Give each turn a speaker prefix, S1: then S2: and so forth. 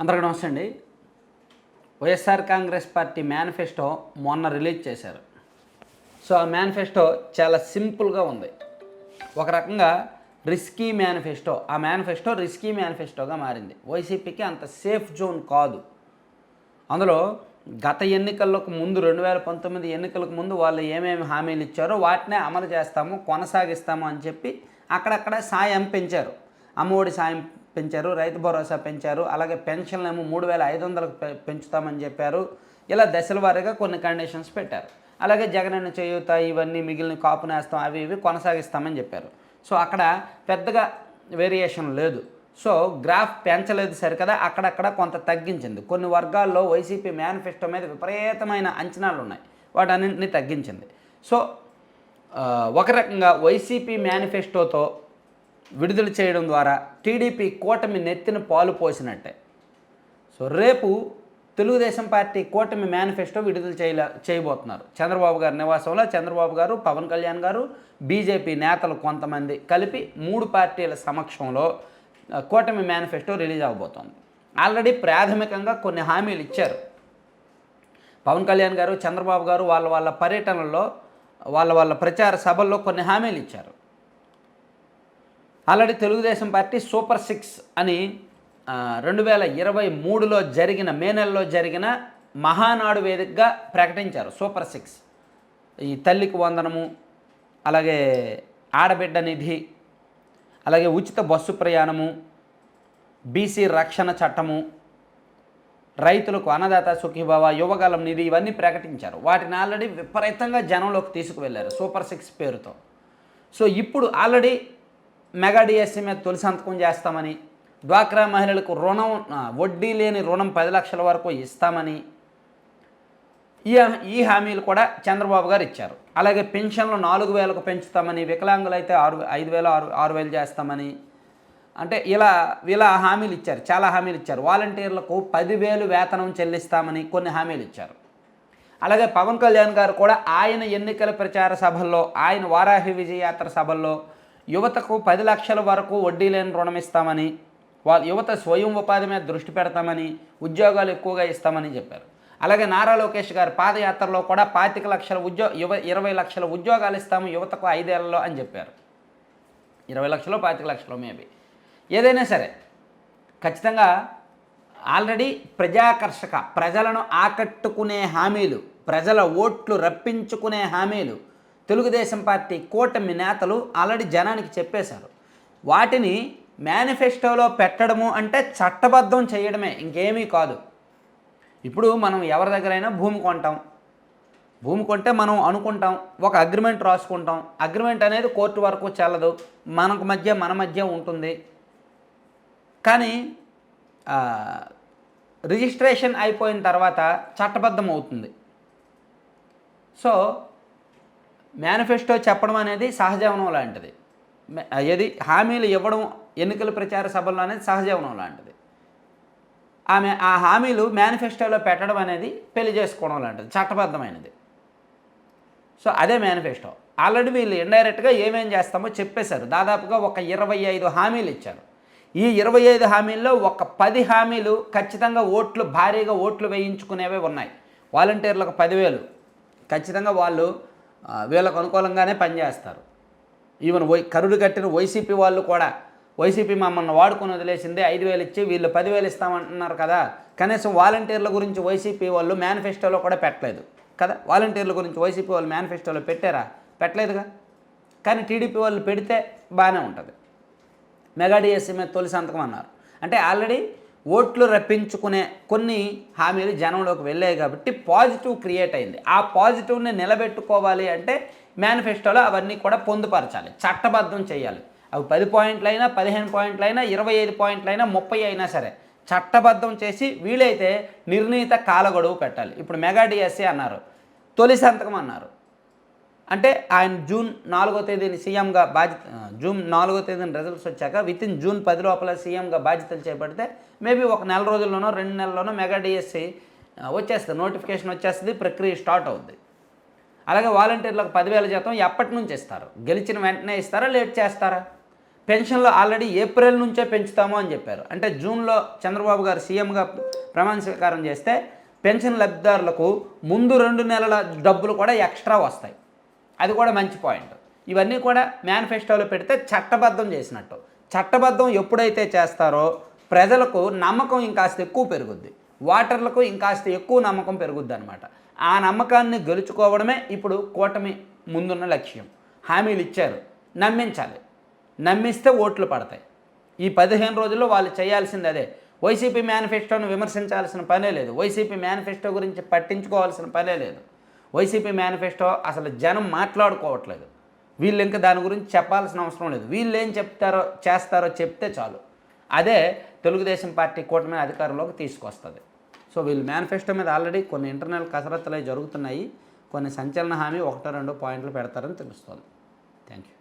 S1: అందరికీ నమస్తే అండి. వైఎస్ఆర్ కాంగ్రెస్ పార్టీ మేనిఫెస్టో మొన్న రిలీజ్ చేశారు. సో ఆ మేనిఫెస్టో చాలా సింపుల్గా ఉంది. ఒక రకంగా రిస్కీ మేనిఫెస్టో ఆ మేనిఫెస్టో రిస్కీ మేనిఫెస్టోగా మారింది. వైసీపీకి అంత సేఫ్ జోన్ కాదు. అందులో గత ఎన్నికలకు ముందు రెండు వేల పంతొమ్మిది ఎన్నికలకు ముందు వాళ్ళు ఏమేమి హామీలు ఇచ్చారో వాటినే అమలు చేస్తాము కొనసాగిస్తాము అని చెప్పి అక్కడక్కడ సాయం పెంచారు. అమ్మఒడి సాయం పెంచారు రైతు భరోసా పెంచారు అలాగే పెన్షన్లు ఏమో మూడు వేల ఐదు వందలకు పె- పెంచుతామని చెప్పారు. ఇలా దశల వారీగా కొన్ని కండిషన్స్ పెట్టారు. అలాగే జగనన్న చేయూత ఇవన్నీ మిగిలిన కాపు నేస్తాం అవి ఇవి కొనసాగిస్తామని చెప్పారు. సో అక్కడ పెద్దగా వేరియేషన్ లేదు. సో గ్రాఫ్ పెంచలేదు సరికదా అక్కడక్కడ కొంత తగ్గించింది. కొన్ని వర్గాల్లో వైసీపీ మేనిఫెస్టో మీద విపరీతమైన అంచనాలు ఉన్నాయి వాటన్నింటినీ తగ్గించింది. సో ఒక రకంగా వైసీపీ మేనిఫెస్టోతో విడుదల చేయడం ద్వారా టీడీపీ కూటమి నెత్తిన పాలు పోసినట్టే. సో రేపు తెలుగుదేశం పార్టీ కూటమి మేనిఫెస్టో విడుదల చేయలే చేయబోతున్నారు. చంద్రబాబు గారి నివాసంలో చంద్రబాబు గారు పవన్ కళ్యాణ్ గారు బీజేపీ నేతలు కొంతమంది కలిపి మూడు పార్టీల సమక్షంలో కూటమి మేనిఫెస్టో రిలీజ్ అవబోతోంది. ఆల్రెడీ ప్రాథమికంగా కొన్ని హామీలు ఇచ్చారు. పవన్ కళ్యాణ్ గారు చంద్రబాబు గారు వాళ్ళ వాళ్ళ పర్యటనల్లో వాళ్ళ వాళ్ళ ప్రచార సభల్లో కొన్ని హామీలు ఇచ్చారు. Already Telugu Desam party super six అని రెండు వేల ఇరవై మూడులో జరిగిన మే నెలలో జరిగిన మహానాడు వేదికగా ప్రకటించారు సూపర్ సిక్స్. ఈ తల్లికి వందనము అలాగే ఆడబిడ్డ నిధి అలాగే ఉచిత బస్సు ప్రయాణము బీసీ రక్షణ చట్టము రైతులకు అన్నదాత సుఖీభావ యువగలం నిధి ఇవన్నీ ప్రకటించారు. వాటిని ఆల్రెడీ విపరీతంగా జనంలోకి తీసుకువెళ్ళారు సూపర్ సిక్స్ పేరుతో. సో ఇప్పుడు ఆల్రెడీ మెగా డిఎస్సీ మీద తొలి సంతకం చేస్తామని డ్వాక్రా మహిళలకు రుణం వడ్డీ లేని రుణం పది లక్షల వరకు ఇస్తామని ఈ ఈ హామీలు కూడా చంద్రబాబు గారు ఇచ్చారు. అలాగే పెన్షన్లు నాలుగు వేలకు పెంచుతామని వికలాంగులైతే ఆరు ఐదు వేలు ఆరు ఆరు వేలు చేస్తామని అంటే ఇలా ఇలా హామీలు ఇచ్చారు. చాలా హామీలు ఇచ్చారు. వాలంటీర్లకు పదివేలు వేతనం చెల్లిస్తామని కొన్ని హామీలు ఇచ్చారు. అలాగే పవన్ కళ్యాణ్ గారు కూడా ఆయన ఎన్నికల ప్రచార సభల్లో ఆయన వారాహి విజయయాత్ర సభల్లో యువతకు పది లక్షల వరకు వడ్డీ లేని రుణం ఇస్తామని వాళ్ళ యువత స్వయం ఉపాధి మీద దృష్టి పెడతామని ఉద్యోగాలు ఎక్కువగా ఇస్తామని చెప్పారు. అలాగే నారా లోకేష్ గారు పాదయాత్రలో కూడా పాతిక లక్షల ఉద్యో యువ ఇరవై లక్షల ఉద్యోగాలు ఇస్తాము యువతకు ఐదేళ్ళలో అని చెప్పారు. ఇరవై లక్షలు పాతిక లక్షలు మేబీ. ఏదైనా సరే ఖచ్చితంగా ఆల్రెడీ ప్రజాకర్షక ప్రజలను ఆకట్టుకునే హామీలు ప్రజల ఓట్లు రప్పించుకునే హామీలు తెలుగుదేశం పార్టీ కూటమి నేతలు ఆల్రెడీ జనానికి చెప్పేశారు. వాటిని మేనిఫెస్టోలో పెట్టడము అంటే చట్టబద్ధం చేయడమే ఇంకేమీ కాదు. ఇప్పుడు మనం ఎవరి దగ్గరైనా భూమి కొంటాం. భూమి కొంటే మనం అనుకుంటాం ఒక అగ్రిమెంట్ రాసుకుంటాం. అగ్రిమెంట్ అనేది కోర్టు వరకు చెల్లదు మనకు మధ్య మన మధ్య ఉంటుంది. కానీ రిజిస్ట్రేషన్ అయిపోయిన తర్వాత చట్టబద్ధం అవుతుంది సో మేనిఫెస్టో చెప్పడం అనేది సహజీవనం లాంటిది. ఏది? హామీలు ఇవ్వడం ఎన్నికల ప్రచార సభల్లో అనేది సహజీవనం లాంటిది. ఆమె ఆ హామీలు మేనిఫెస్టోలో పెట్టడం అనేది పెళ్ళి చేసుకోవడం లాంటిది చట్టబద్ధమైనది. సో అదే మేనిఫెస్టో. ఆల్రెడీ వీళ్ళు ఇండైరెక్ట్గా ఏమేం చేస్తామో చెప్పేశారు. దాదాపుగా ఒక ఇరవై ఐదు హామీలు ఇచ్చారు. ఈ ఇరవై ఐదు హామీల్లో ఒక పది హామీలు ఖచ్చితంగా ఓట్లు భారీగా ఓట్లు వేయించుకునేవే ఉన్నాయి. వాలంటీర్లకు పదివేలు. ఖచ్చితంగా వాళ్ళు వీళ్ళకు అనుకూలంగానే పనిచేస్తారు ఈవెన్ వై కరుడు కట్టిన వైసీపీ వాళ్ళు కూడా వైసీపీ మమ్మల్ని వాడుకొని వదిలేసింది ఐదు వేలు ఇచ్చి వీళ్ళు పదివేలు ఇస్తామంటున్నారు కదా కనీసం వాలంటీర్ల గురించి వైసీపీ వాళ్ళు మేనిఫెస్టోలో కూడా పెట్టలేదు. కదా వాలంటీర్ల గురించి వైసీపీ వాళ్ళు మేనిఫెస్టోలో పెట్టారా? పెట్టలేదుగా. కానీ టీడీపీ వాళ్ళు పెడితే బాగానే ఉంటుంది. మెగా డిఎస్సీ మీద తొలి సంతకం అన్నారు. అంటే ఆల్రెడీ ఓట్లు రప్పించుకునే కొన్ని హామీలు జనంలోకి వెళ్ళాయి కాబట్టి పాజిటివ్ క్రియేట్ అయింది. ఆ పాజిటివ్ని నిలబెట్టుకోవాలి అంటే మేనిఫెస్టోలో అవన్నీ కూడా పొందుపరచాలి. చట్టబద్ధం చేయాలి. అవి పది పాయింట్లైనా పదిహేను పాయింట్లైనా ఇరవై ఐదు పాయింట్లైనా ముప్పై అయినా సరే చట్టబద్ధం చేసి వీలైతే నిర్ణీత కాలగడువు పెట్టాలి ఇప్పుడు మెగా డిఎస్సీ అన్నారు తొలి సంతకం అన్నారు. అంటే ఆయన జూన్ నాలుగో తేదీని సీఎంగా బాధ్యత జూన్ నాలుగో తేదీని రిజల్ట్స్ వచ్చాక విత్ ఇన్ జూన్ పది లోపల సీఎంగా బాధ్యతలు చేపడితే మేబీ ఒక నెల రోజుల్లోనో రెండు నెలల్లోనో మెగా డిఎస్సి వచ్చేస్తుంది నోటిఫికేషన్ వచ్చేస్తుంది ప్రక్రియ స్టార్ట్ అవుద్ది. అలాగే వాలంటీర్లకు పదివేల జీతం ఎప్పటి నుంచి ఇస్తారు? గెలిచిన వెంటనే ఇస్తారా లేట్ చేస్తారా? పెన్షన్లో ఆల్రెడీ ఏప్రిల్ నుంచే పెంచుతాము అని చెప్పారు. అంటే జూన్లో చంద్రబాబు గారు సీఎంగా ప్రమాణ స్వీకారం చేస్తే పెన్షన్ లబ్ధిదారులకు ముందు రెండు నెలల డబ్బులు కూడా ఎక్స్ట్రా వస్తాయి. అది కూడా మంచి పాయింట్. ఇవన్నీ కూడా మేనిఫెస్టోలో పెడితే చట్టబద్ధం చేసినట్టు. చట్టబద్ధం ఎప్పుడైతే చేస్తారో ప్రజలకు నమ్మకం ఇంకాస్త ఎక్కువ పెరుగుద్ది. వాటర్లకు ఇంకాస్త ఎక్కువ నమ్మకం పెరుగుద్ది అనమాట ఆ నమ్మకాన్ని గెలుచుకోవడమే ఇప్పుడు కూటమి ముందున్న లక్ష్యం. హామీలు ఇచ్చారు. నమ్మించాలి. నమ్మిస్తే ఓట్లు పడతాయి. ఈ పదిహేను రోజుల్లో వాళ్ళు చేయాల్సింది అదే. వైసీపీ మేనిఫెస్టోను విమర్శించాల్సిన పనే లేదు. వైసీపీ మేనిఫెస్టో గురించి పట్టించుకోవాల్సిన పనే లేదు. వైసీపీ మేనిఫెస్టో అసలు జనం మాట్లాడుకోవట్లేదు. వీళ్ళు ఇంకా దాని గురించి చెప్పాల్సిన అవసరం లేదు. వీళ్ళు ఏం చెప్తారో చేస్తారో చెప్తే చాలు. అదే తెలుగుదేశం పార్టీ కూటమి అధికారంలోకి తీసుకొస్తుంది. సో వీళ్ళు మేనిఫెస్టో మీద ఆల్రెడీ కొన్ని ఇంటర్నల్ కసరత్తులు అవి జరుగుతున్నాయి. కొన్ని సంచలన హామీ ఒకటో రెండో పాయింట్లు పెడతారని తెలుస్తుంది. Thank you